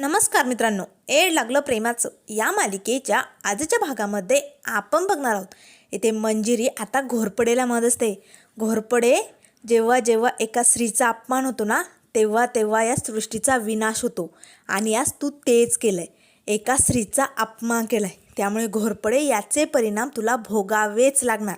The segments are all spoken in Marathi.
नमस्कार मित्रांनो एड लागलं प्रेमाचं. या मालिकेच्या आजच्या भागामध्ये आपण बघणार आहोत. इथे मंजिरी आता घोरपडेला मत असते. घोरपडे जेव्हा जेव्हा एका स्त्रीचा अपमान होतो ना तेव्हा तेव्हा या सृष्टीचा विनाश होतो. आणि आज तू तेच केलं आहे एका स्त्रीचा अपमान केलाय. त्यामुळे घोरपडे याचे परिणाम तुला भोगावेच लागणार.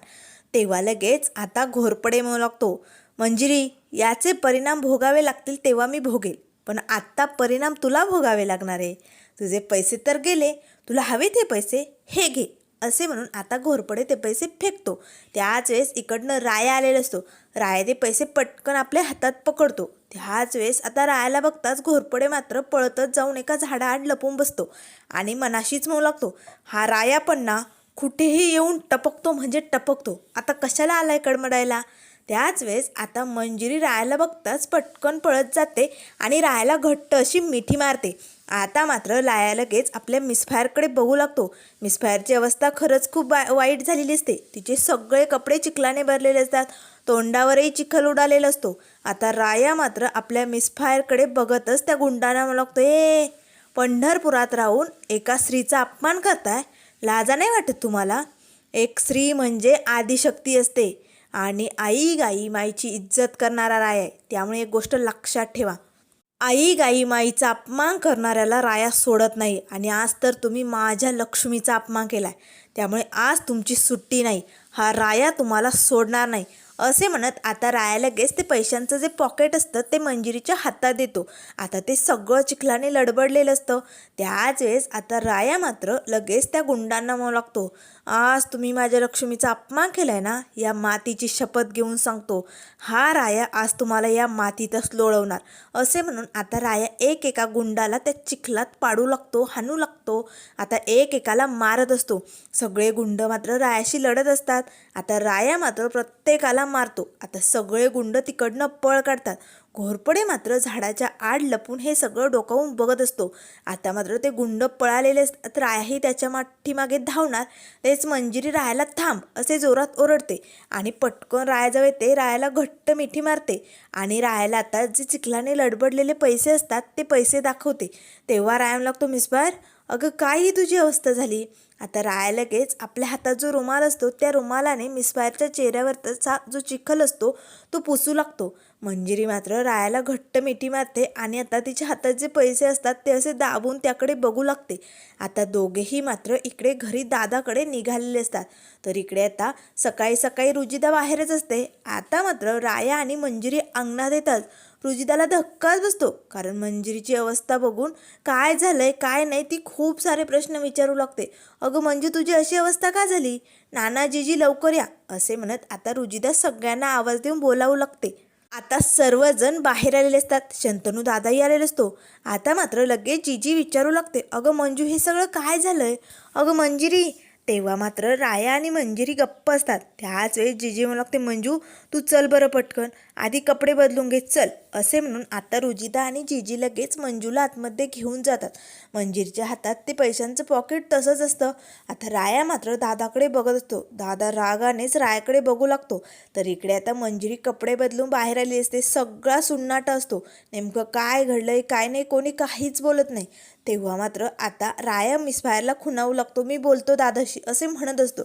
तेव्हा लगेच आता घोरपडे म्हणू लागतो. मंजिरी याचे परिणाम भोगावे लागतील तेव्हा मी भोगेल. पण आत्ता परिणाम तुला भोगावे लागणार आहे. तुझे पैसे तर गेले तुला हवे ते पैसे हे घे असे म्हणून आता घोरपडे ते पैसे फेकतो. त्याच वेळेस इकडनं राया आलेला असतो. राया ते पैसे पटकन आपल्या हातात पकडतो. त्याच वेळेस आता रायाला बघताच घोरपडे मात्र पळतच जाऊन एका झाडाआड लपून बसतो आणि मनाशीच म्हणू लागतो. हा राया पण ना कुठेही येऊन टपकतो म्हणजे टपकतो. आता कशाला आलाय कडमडायला? त्याच वेळेस आता मंजिरी रायाला बघताच पटकन पळत जाते आणि रायाला घट्ट अशी मिठी मारते. आता मात्र लाया लगेच आपल्या मिसफायरकडे बघू लागतो. मिसफायरची अवस्था खरंच खूप वाईट झालेली असते. तिचे सगळे कपडे चिखलाने भरलेले असतात. तोंडावरही चिखल उडालेला असतो. आता राया मात्र आपल्या मिसफायरकडे बघतच त्या गुंडांना म्हणू लागतो ए पंढरपुरात राहून एका स्त्रीचा अपमान करताय? लाजा नाही वाटत तुम्हाला? एक स्त्री म्हणजे आदिशक्ती असते. आणि आई गाई माईची इज्जत करणारा राय आहे. त्यामुळे एक गोष्ट लक्षात ठेवा. आई गाई माईचा अपमान करणाऱ्याला राया सोडत नाही आणि आज तर तुम्ही माझ्या लक्ष्मीचा अपमान केला आहे त्यामुळे आज तुमची सुट्टी नाही. हा राया तुम्हाला सोडणार नाही. असे म्हणत आता राया लगेच ते पैशांचं जे पॉकेट असतं ते मंजिरीच्या हातात देतो. आता ते सगळं चिखलाने लडबडलेलं असतं. त्याच वेळेस आता राया मात्र लगेच त्या गुंडांना म्हणू लागतो. आज तुम्ही माझ्या लक्ष्मीचा अपमान केलाय ना या मातीची शपथ घेऊन सांगतो. हा राया आज तुम्हाला या मातीतच लोळवणार. असे म्हणून आता राया एक एका गुंडाला त्या चिखलात पाडू लागतो हाणू लागतो. आता एक एकाला मारत असतो. सगळे गुंड मात्र रायाशी लढत असतात. आता राया मात्र प्रत्येकाला मारतो. आता सगळे गुंड तिकडनं पळ काढतात. घोरपडे मात्र झाडाच्या आड लपून हे सगळं डोकावून बघत असतो. आता मात्र ते गुंड पळालेले असतात रायाही त्याच्या माठीमागे धावणार. तेच मंजिरी रायाला थांब असे जोरात ओरडते. आणि पटकन रायाजवळ ते रायाला घट्ट मिठी मारते. आणि रायाला आता जे चिखलाने लडबडलेले पैसे असतात ते पैसे दाखवते. तेव्हा रायाला लागतो मिसबार अगं काय ही तुझी अवस्था झाली? आता राया लगेच आपल्या हातात जो रुमाल असतो त्या रुमालाने मिसफायरच्या चेहऱ्यावरचा जो चिखल असतो तो पुसू लागतो. मंजिरी मात्र रायाला घट्ट मिठी मारते आणि आता तिच्या हातात जे पैसे असतात ते असे दाबून त्याकडे बघू लागते. आता दोघेही मात्र इकडे घरी दादाकडे निघालेले असतात. तर इकडे आता सकाळी सकाळी रुजिदा बाहेरच असते. आता मात्र राया आणि मंजिरी अंगणात येतात. रुजिदाला धक्काच बसतो. कारण मंजिरीची अवस्था बघून काय झालंय काय नाही ती खूप सारे प्रश्न विचारू लागते. अगं मंजू तुझी अशी अवस्था का झाली? नाना जीजी लवकर या असे म्हणत आता रुजिदा सगळ्यांना आवाज देऊन बोलावू लागते. आता सर्वजण बाहेर आलेले असतात. शंतनू दादाही आलेला असतो. आता मात्र लगेच जीजी विचारू लागते. अगं मंजू हे सगळं काय झालंय? अगं मंजिरी तेव्हा मात्र राया आणि मंजिरी गप्प असतात. त्याच वेळी जिजी म्हणू लागते मंजू तू चल बरं पटकन. आधी कपडे बदलून घे चल. असे म्हणून आता रुजिदा आणि जिजी लगेच मंजूला आतमध्ये घेऊन जातात. मंजिरीच्या हातात ते पैशांचं पॉकेट तसंच असतं. आता राया मात्र दादाकडे बघत असतो. दादा रागानेच रायाकडे बघू लागतो. तर इकडे आता मंजिरी कपडे बदलून बाहेर आली असते. सगळा सुन्नाटा असतो. नेमकं काय घडलंय काय नाही कोणी काहीच बोलत नाही. तेव्हा मात्र आता राया मिसफायरला खुणावू लागतो. मी बोलतो दादाशी असे म्हणत असतो.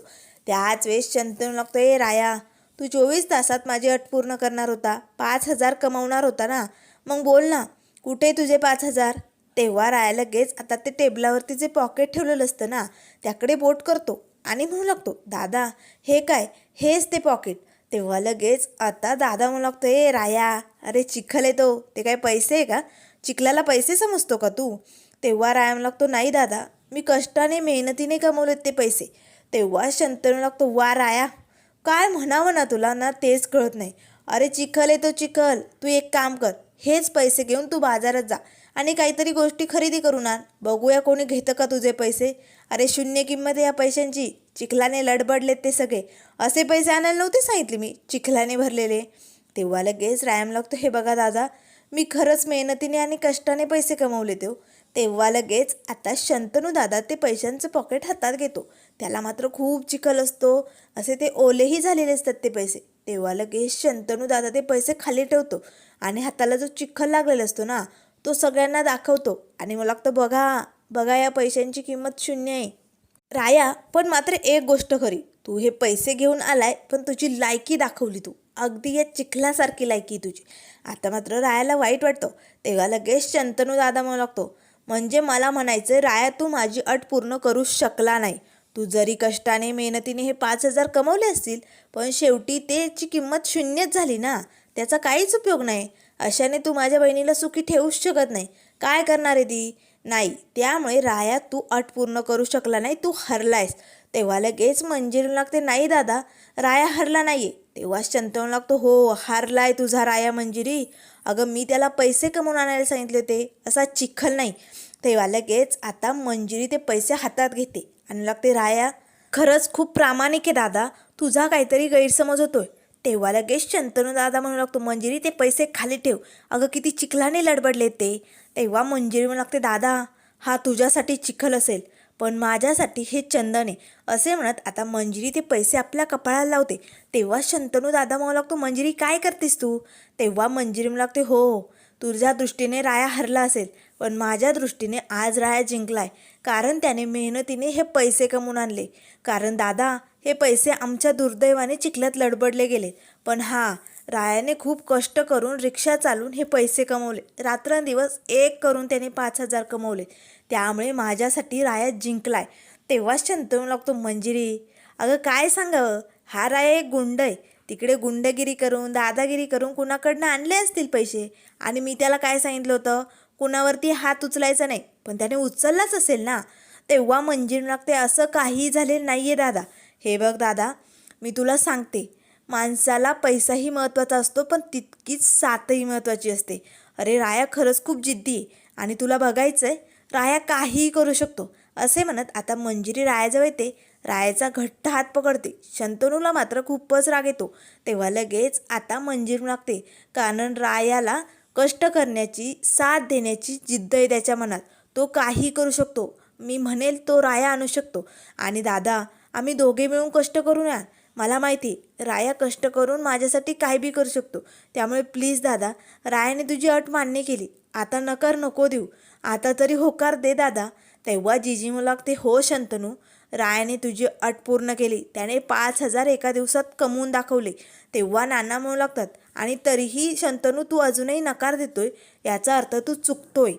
त्याच वेळेस चंतन लागतो ए राया तू चोवीस तासात माझी अट पूर्ण करणार होता. पाच हजार कमावणार होता ना? मग बोल ना कुठे तुझे पाच हजार? तेव्हा राया लगेच आता ते टेबलावरती जे पॉकेट ठेवलेलं असतं ना त्याकडे बोट करतो आणि म्हणू लागतो दादा हे काय? हेच ते पॉकेट तेव्हा लगेच आता दादा म्हणू लागतो ए राया अरे चिखल येतो ते काय पैसे आहे का? चिखलाला पैसे समजतो का तू? तेव्हा रायाम लागतो नाही दादा मी कष्टाने मेहनतीने कमवलेत ते पैसे. तेव्हा शंतनू लागतो वा राया काय म्हणावं ना तुला ना तेच कळत नाही. अरे चिखल आहे तो चिखल तू एक काम कर हेच पैसे घेऊन तू बाजारात जा आणि काहीतरी गोष्टी खरेदी करून आण. बघूया कोणी घेतं का तुझे पैसे. अरे शून्य किंमत आहे या पैशांची. चिखलाने लडबडलेत ते सगळे. असे पैसे आणायला नव्हते सांगितले मी चिखलाने भरलेले. तेव्हा लगेच रायम लागतो हे बघा दादा मी खरंच मेहनतीने आणि कष्टाने पैसे कमवले तेव हो. तेव्हा लगेच आता शंतनू दादा ते पैशांचं पॉकेट हातात घेतो. त्याला मात्र खूप चिखल असतो. असे ते ओलेही झालेले असतात ते पैसे. तेव्हा लगेच शंतनू दादा ते पैसे खाली ठेवतो आणि हाताला जो चिखल लागलेला असतो ना तो सगळ्यांना दाखवतो. आणि मला लागतं बघा बघा या पैशांची किंमत शून्य आहे. राया पण मात्र एक गोष्ट खरी. तू हे पैसे घेऊन आलाय पण तुझी लायकी दाखवली तू. अगदी या चिखलासारखी लायकी तुझी. आता मात्र रायाला वाईट वाटतं. तेव्हा लगेच शंतनू दादा म्हणू लागतो म्हणजे मला म्हणायचं राया तू माझी अट पूर्ण करू शकला नाही. तू जरी कष्टाने मेहनतीने हे पाच हजार कमवले असतील पण शेवटी त्याची किंमत शून्यच झाली ना? त्याचा काहीच उपयोग नाही. अशाने तू माझ्या बहिणीला सुखी ठेवूच शकत नाही. काय करणार आहे ती? नाही त्यामुळे राया तू अट पूर्ण करू शकला नाही तू हरलायस. तेव्हा लगेच मंजिरू लागते नाही दादा राया हरला नाही तेव्हा शंतनू लागतो हो हारलाय तुझा राया मंजिरी. अगं मी त्याला पैसे कमवून आणायला सांगितले होते. असा चिखल नाही. तेव्हा लगेच आता मंजिरी ते पैसे हातात घेते. आणि लागते राया खरंच खूप प्रामाणिक आहे दादा. तुझा काहीतरी गैरसमज होतोय. तेव्हा लगेच शंतनू दादा म्हणू लागतो मंजिरी ते पैसे खाली ठेव. अगं किती चिखलाने लडबडले ते. तेव्हा मंजिरी म्हणू लागते दादा हा तुझ्यासाठी चिखल असेल. पण माझ्यासाठी हे चंदन आहे असे म्हणत आता मंजिरी ते पैसे आपल्या कपाळाला लावते. तेव्हा शंतनू दादा म्हणू लागतो मंजिरी काय करतेस तू? तेव्हा मंजिरी म्हणू लागते हो तुझ्या दृष्टीने राया हरला असेल पण माझ्या दृष्टीने आज राया जिंकलाय. कारण त्याने मेहनतीने हे पैसे कमवून आणले. कारण दादा हे पैसे आमच्या दुर्दैवाने चिखल्यात लडबडले गेले. पण हा रायाने खूप कष्ट करून रिक्षा चालून हे पैसे कमवले. रात्रंदिवस एक करून त्याने पाच हजार कमवले. त्यामुळे माझ्यासाठी राया जिंकलाय. तेव्हाच शंतनू लागतो मंजिरी अगं काय सांगावं हा राया एक गुंड आहे. तिकडे गुंडगिरी करून दादागिरी करून कुणाकडनं आणले असतील पैसे? आणि मी त्याला काय सांगितलं होतं? कुणावरती हात उचलायचा नाही. पण त्याने उचललाच असेल ना? तेव्हा मंजिरी लागते असं काही झालेलं नाही आहे दादा. हे बघ दादा मी तुला सांगते. माणसाला पैसाही महत्त्वाचा असतो पण तितकीच साथही महत्त्वाची असते. अरे राया खरंच खूप जिद्दी आहे. आणि तुला बघायचं आहे राया काहीही करू शकतो. असे म्हणत आता मंजिरी रायाजवळ येते. रायाचा घट्ट हात पकडते. शंतनूला मात्र खूपच राग येतो. तेव्हा लगेच आता मंजिरी लागते कारण रायाला कष्ट करण्याची साथ देण्याची जिद्द आहे त्याच्या मनात. तो काही करू शकतो. मी म्हणेल तो राया आणू शकतो. आणि दादा आम्ही दोघे मिळून कष्ट करूया मला माहिती राया कष्ट करून माझ्यासाठी काय बी करू शकतो. त्यामुळे प्लीज दादा रायाने तुझी अट मान्य केली. आता नकार नको देऊ. आता तरी होकार दे दादा. तेव्हा जिजी मला लागते हो शंतनू रायाने तुझी अट पूर्ण केली. त्याने पाच हजार एका दिवसात कमवून दाखवले. तेव्हा नाना म्हणू लागतात आणि तरीही शंतनू तू अजूनही नकार देतोय? याचा अर्थ तू चुकतोय.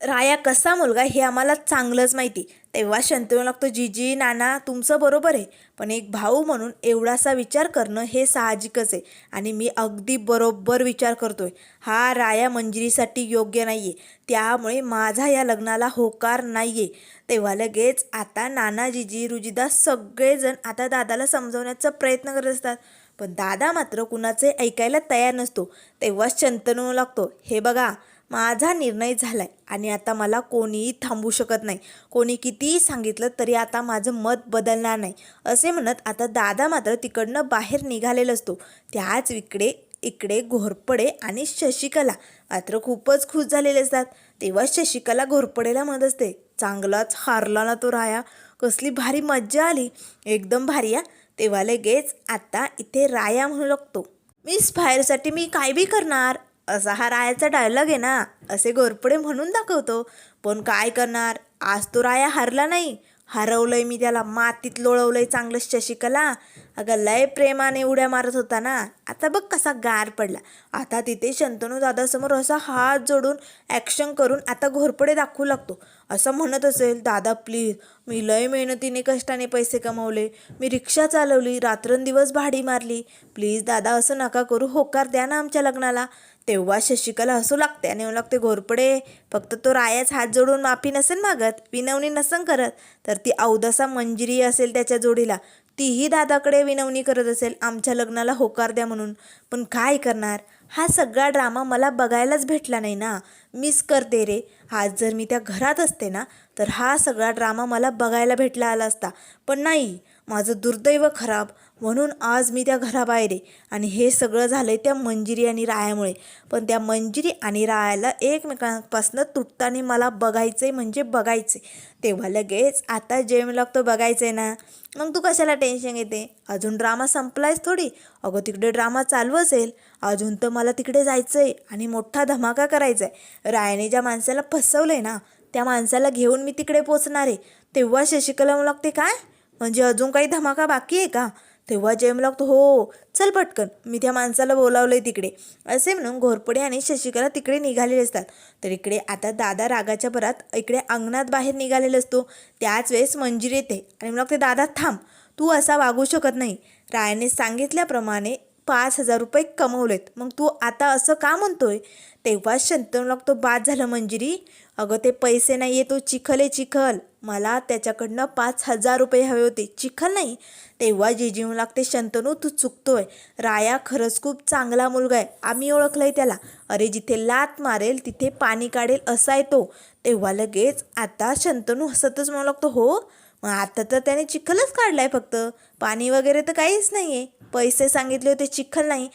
राया कसा मुलगा हे आम्हाला चांगलंच माहिती. तेव्हा शंतनू लागतो जीजी नाना तुमचं बरोबर आहे. पण एक भाऊ म्हणून एवढासा विचार करणं हे साहजिकच आहे. आणि मी अगदी बरोबर विचार करतोय. हा राया मंजिरीसाठी योग्य नाही आहे त्यामुळे माझा या लग्नाला होकार नाही आहे तेव्हा लगेच आता नाना जीजी रुजिदास सगळेजण आता दादाला समजवण्याचा प्रयत्न करत असतात. पण दादा मात्र कुणाचे ऐकायला तयार नसतो. तेव्हा शंतनू लागतो हे बघा माझा निर्णय झालाय आणि आता मला कोणीही थांबू शकत नाही. कोणी कितीही सांगितलं तरी आता माझं मत बदलणार नाही. असे म्हणत आता दादा मात्र तिकडनं बाहेर निघालेला असतो. त्याच इकडे इकडे घोरपडे आणि शशिकला मात्र खूपच खुश झालेले असतात. तेव्हा शशिकला घोरपडेला म्हणत असते चांगलाच हारला ना तो राया. कसली भारी मज्जा आली. एकदम भारी या तेव्हा लगेच आता इथे राया म्हणू लागतो. मिस फायरसाठी मी काय बी करणार? असा हा रायाचा डायलॉग आहे ना असे गोरपडे म्हणून दाखवतो. पण काय करणार? आज तो राया हरला नाही. हरवलंय मी त्याला मातीत लोळवलंय चांगलं शशिकला. अगं लय प्रेमाने उड्या मारत होता ना. आता बघ कसा गार पडला. आता तिथे शंतनू दादासमोर असा हात जोडून ॲक्शन करून आता घोरपडे दाखवू लागतो. असं म्हणत असेल दादा प्लीज मी लय मेहनतीने कष्टाने पैसे कमवले. मी रिक्षा चालवली रात्रंदिवस भाडी मारली. प्लीज दादा असं नका करू. होकार द्या ना आमच्या लग्नाला. तेव्हा शशिकला हसू लागते आणि म्हणू लागते घोरपडे फक्त तो रायाच हात जोडून माफी नसेल मागत विनवणी नसन करत. तर ती अवदसा मंजिरी असेल त्याच्या जोडीला. तीही दादाकडे विनवणी करत असेल. आमच्या लग्नाला होकार द्या म्हणून. पण काय करणार? हा सगळा ड्रामा मला बघायलाच भेटला नाही ना. मिस करते रे. आज जर मी त्या घरात असते ना तर हा सगळा ड्रामा मला बघायला भेटला आला असता. पण नाही. माझं दुर्दैव खराब. म्हणून आज मी त्या घराबाहेर आहे. आणि हे सगळं झालं आहे त्या मंजिरी आणि रायामुळे. पण त्या मंजिरी आणि रायाला एकमेकांपासून तुटताना मला बघायचं आहे म्हणजे बघायचं आहे तेव्हा लगेच आता जेम लागतो बघायचं आहे ना. मग तू कशाला टेन्शन घेते? अजून ड्रामा संपलायच थोडी? अगं तिकडे ड्रामा चालू असेल. अजून तर मला तिकडे जायचं आहे आणि मोठा धमाका करायचा आहे रायाने ज्या माणसाला फसवलं आहे ना त्या माणसाला घेऊन मी तिकडे पोचणार. आहे तेव्हा शशिकला लागते काय? म्हणजे अजून काही धमाका बाकी आहे का? तेव्हा जेम लागतो हो चल पटकन मी त्या माणसाला बोलावलं आहे तिकडे. असे म्हणून घोरपडे आणि शशिकला तिकडे निघालेले असतात. तर इकडे आता दादा रागाच्या भरात इकडे अंगणात बाहेर निघालेला असतो. त्याच वेळेस मंजिरी येते आणि मग लागते दादा थांब तू असा वागू शकत नाही. रायाने सांगितल्याप्रमाणे पाच हजार रुपये कमवलेत. मग तू आता असं का म्हणतोय? तेव्हा शंतनू लागतो बाद झालं मंजिरी अगं ते पैसे नाही आहे तो चिखल आहे चिखल. मला त्याच्याकडनं पाच हजार रुपये हवे होते. चिखल नाही. तेव्हा जिजीव लागते शंतनू तू चुकतोय. राया खरंच खूप चांगला मुलगा आहे. आम्ही ओळखलंय त्याला. अरे जिथे लात मारेल तिथे पाणी काढेल असा आहे तो. तेव्हा लगेच आता शंतनू हसतच म्हणू लागतो हो? मग आता तर त्याने चिखलच काढलाय फक्त. पाणी वगैरे तर काहीच नाही आहे पैसे सांगितले होते चिखल नाही.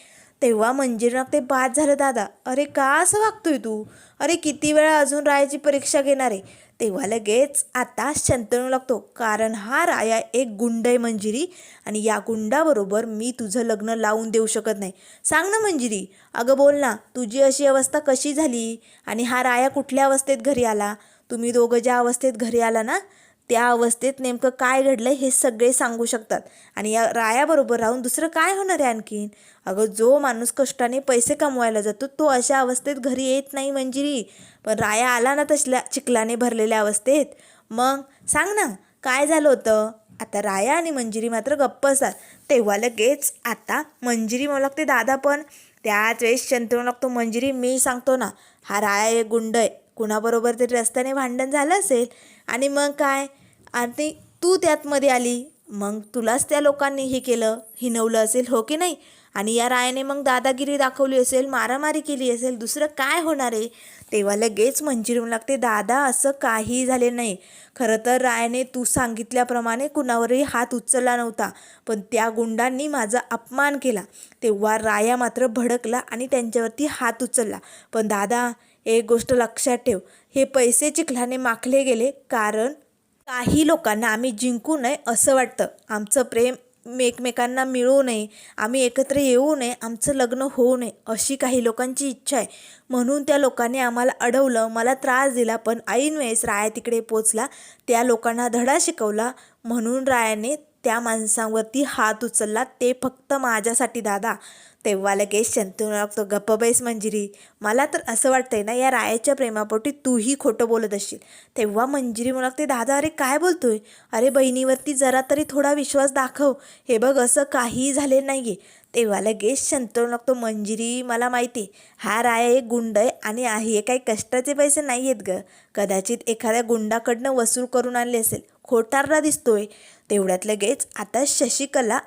तेव्हा मंजिर ते बाद झालं दादा. अरे का असं वागतोय तू? अरे किती वेळा अजून रायाची परीक्षा घेणार आहे? तेव्हा लगेच आता शंतनू लागतो. कारण हा राया एक गुंड आहे मंजिरी. आणि या गुंडाबरोबर मी तुझं लग्न लावून देऊ शकत नाही. सांग ना मंजिरी. अगं बोल ना. तुझी अशी अवस्था कशी झाली? आणि हा राया कुठल्या अवस्थेत घरी आला? तुम्ही दोघं ज्या अवस्थेत घरी आला ना त्या अवस्थेत नेमकं काय घडलं हे सगळे सांगू शकतात. आणि या रायाबरोबर राहून दुसरं काय होणार आहे आणखीन अगं जो माणूस कष्टाने पैसे कमवायला जातो तो अशा अवस्थेत घरी येत नाही मंजिरी. पण राया आला ना तसल्या चिखलाने भरलेल्या अवस्थेत. मग सांग ना काय झालं होतं? आता राया आणि मंजिरी मात्र गप्प असतात. तेव्हा लगेच आता मंजिरी मला लागते दादा पण. त्याच वेळेस शंतनू लागतो मंजिरी मी सांगतो ना हा राया एक गुंड आहे. कुणाबरोबर तरी रस्त्याने भांडण झालं असेल? आणि मग काय? आणि तू त्यातमध्ये आली. मग तुलाच त्या लोकांनी हे केलं. हिनवलं असेल हो की नाही? आणि या रायाने मग दादागिरी दाखवली असेल मारामारी केली असेल दुसरं काय होणार आहे? तेव्हा लगेच मंजिरी लागते दादा असं काही झाले नाही. खरं तर रायाने तू सांगितल्याप्रमाणे कुणावरही हात उचलला नव्हता. पण त्या गुंडांनी माझा अपमान केला. तेव्हा राया मात्र भडकला आणि त्यांच्यावरती हात उचलला. पण दादा एक गोष्ट लक्षात ठेव. हे पैसे चिखलाने माखले गेले कारण काही लोकांना आम्ही जिंकू नये असं वाटतं. आमचं प्रेम एकमेकांना मिळू नये आम्ही एकत्र येऊ नये आमचं लग्न होऊ नये अशी काही लोकांची इच्छा आहे. म्हणून त्या लोकांनी आम्हाला अडवलं मला त्रास दिला पण ऐनवेळेस राया तिकडे पोचला त्या लोकांना धडा शिकवला. म्हणून रायाने त्या माणसांवरती हात उचलला ते फक्त माझ्यासाठी दादा. तेव्हा लगेच शंतनू लागतो गप्प बैस मंजिरी. मला तर असं वाटतंय ना या रायाच्या प्रेमापोटी तूही खोटं बोलत असशील. तेव्हा मंजिरी मला लागते दादा अरे काय बोलतोय? अरे बहिणीवरती जरा तरी थोडा विश्वास दाखव. हे बघ असं काहीही झाले नाही आहे तेव्हा लगेच शंतनू लागतो मंजिरी मला माहिती हा राया एक गुंड आहे आणि हे काही कष्टाचे पैसे नाही आहेत ग. कदाचित एखाद्या गुंडाकडनं वसूल करून आणले असेल. खोटारला दिसतोय. तेवढ्यात लगेच आता शशिकला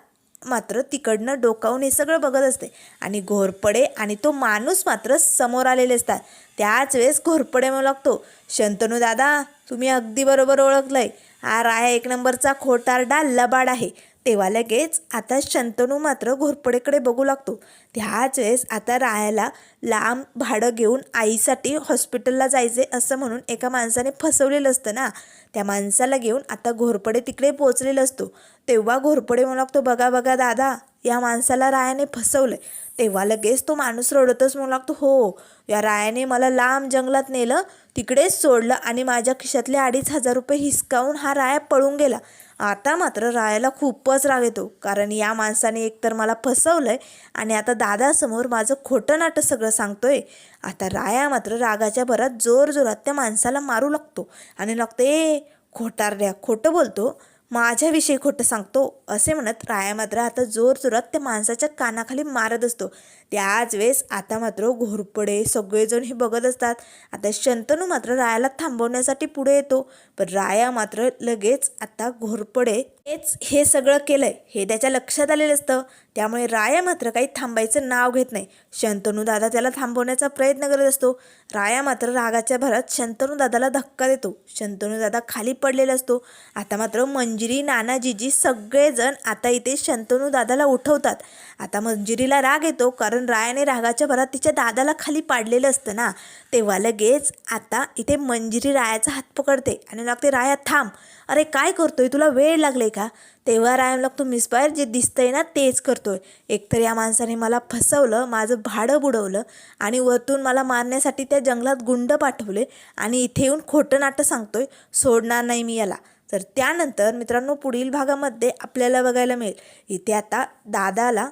मात्र तिकडनं डोकावून हे सगळं बघत असते. आणि घोरपडे आणि तो माणूस मात्र समोर आलेले असतात. त्याच वेळेस घोरपडे म्हणू लागतो शंतनू दादा तुम्ही अगदी बरोबर ओळखलंय. हा राया एक नंबरचा खोटारडा लबाड आहे. तेव्हा लगेच आता शंतनू मात्र घोरपडेकडे बघू लागतो. त्याच वेळेस आता रायाला लांब भाडं घेऊन आईसाठी हॉस्पिटलला जायचे असं म्हणून एका माणसाने फसवलेलं असतं ना. त्या माणसाला घेऊन आता घोरपडे तिकडे पोचलेलं असतो. तेव्हा घोरपडे म्हणू लागतो बघा बघा दादा या माणसाला रायाने फसवलं तेव्हा लगेच तो माणूस रडतच म्हणू लागतो हो या रायाने मला लांब जंगलात नेलं तिकडेच सोडलं आणि माझ्या खिशातले अडीच हजार रुपये हिसकावून हा राया पळून गेला. आता मात्र रायाला खूपच राग येतो कारण या माणसाने एकतर मला फसवलं आहे आणि आता दादासमोर माझं खोटं नाटं सगळं सांगतोय. आता राया मात्र रागाच्या भरात जोर जोरात त्या माणसाला मारू लागतो आणि लागतो ए खोटारड्या खोटं बोलतो. माझ्याविषयी खोटं सांगतो असे म्हणत राया आता जोर जोरात त्या माणसाच्या कानाखाली मारत असतो. त्याच वेळेस आता मात्र घोरपडे सगळेजण हे बघत असतात. आता शंतनू मात्र रायाला थांबवण्यासाठी पुढे येतो. पण राया मात्र लगेच आता घोरपडे हेच हे सगळं केलंय. हे त्याच्या लक्षात आलेलं असतं. त्यामुळे राया मात्र काही थांबायचं नाव घेत नाही. शंतनू दादा त्याला थांबवण्याचा प्रयत्न करत असतो. राया मात्र रागाच्या भरात शंतनू दादाला धक्का देतो. शंतनू दादा खाली पडलेला असतो. आता मात्र मंजिरी नानाजीजी सगळेजण आता इथे शंतनू दादाला उठवतात. आता मंजिरीला राग येतो कारण कारण रायाने रागाच्या भरात तिच्या दादाला खाली पाडलेलं असतं ना. तेव्हा लगेच आता इथे मंजिरी रायाचा हात पकडते आणि लागते राया थांब. अरे काय करतोय? तुला वेळ लागले का? तेव्हा रायाम लागतो मिसपायर जे दिसतंय ना तेच करतोय. एकतर या माणसाने मला फसवलं माझं भाडं बुडवलं आणि वरतून मला मारण्यासाठी त्या जंगलात गुंड पाठवले आणि इथे येऊन खोटं नाटं सांगतोय सोडणार नाही मी याला. तर त्यानंतर मित्रांनो पुढील भागामध्ये आपल्याला बघायला मिळेल. इथे आता दादाला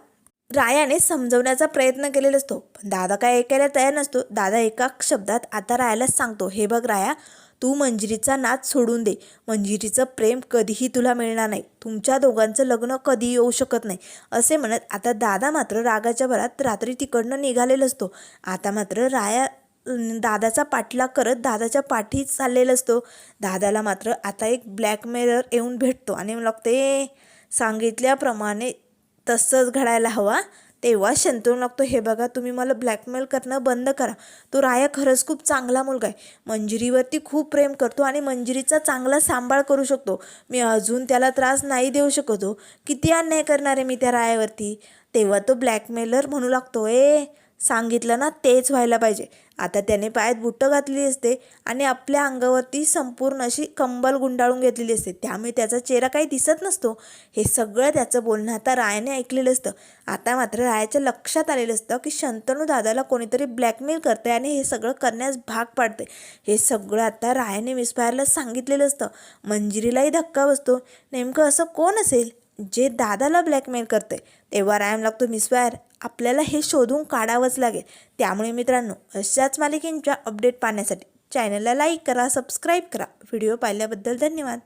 रायाने समजवण्याचा प्रयत्न केलेला असतो. पण दादा काय ऐकायला तयार नसतो. दादा एका शब्दात आता रायालाच सांगतो हे बघ राया तू मंजिरीचा नाच सोडून दे. मंजिरीचं प्रेम कधीही तुला मिळणार नाही. तुमच्या दोघांचं लग्न कधी येऊ शकत नाही. असे म्हणत आता दादा मात्र रागाच्या भरात रात्री तिकडनं निघालेला असतो. आता मात्र राया दादाचा पाठलाग करत दादाच्या पाठीत चाललेला असतो. दादाला मात्र आता एक ब्लॅकमेलर येऊन भेटतो आणि मला लागते सांगितल्याप्रमाणे तसंच घडायला हवा. तेव्हा शंतनू लागतो हे बघा तुम्ही मला ब्लॅकमेल करणं बंद करा. तो राया खरंच खूप चांगला मुलगा आहे. मंजिरीवरती खूप प्रेम करतो आणि मंजिरीचा चांगला सांभाळ करू शकतो. मी अजून त्याला त्रास नाही देऊ शकतो. किती अन्याय करणार आहे मी त्या रायावरती? तेव्हा तो ब्लॅकमेलर म्हणू लागतो ए सांगितलं ना तेच व्हायला पाहिजे. आता त्याने पायात बुट्टं घातलेली असते आणि आपल्या अंगावरती संपूर्ण अशी कंबल गुंडाळून घेतलेली असते. त्यामुळे त्याचा चेहरा काही दिसत नसतो. हे सगळं त्याचं बोलणं आता रायाने ऐकलेलं असतं. आता मात्र रायाच्या लक्षात आलेलं असतं की शंतनू दादाला कोणीतरी ब्लॅकमेल करते आणि हे सगळं करण्यास भाग पाडते हे सगळं आता रायाने मिसफायरला सांगितलेलं असतं. मंजिरीलाही धक्का बसतो. नेमकं असं कोण असेल? जे दादाला ब्लॅकमेल करते तेव्हा रायम लागतो मिसवायर आपल्याला हे शोधून काढावंच लागेल. त्यामुळे मित्रांनो अशाच मालिकेंच्या अपडेट पाहण्यासाठी चॅनलला लाईक करा सबस्क्राईब करा. व्हिडिओ पाहिल्याबद्दल धन्यवाद.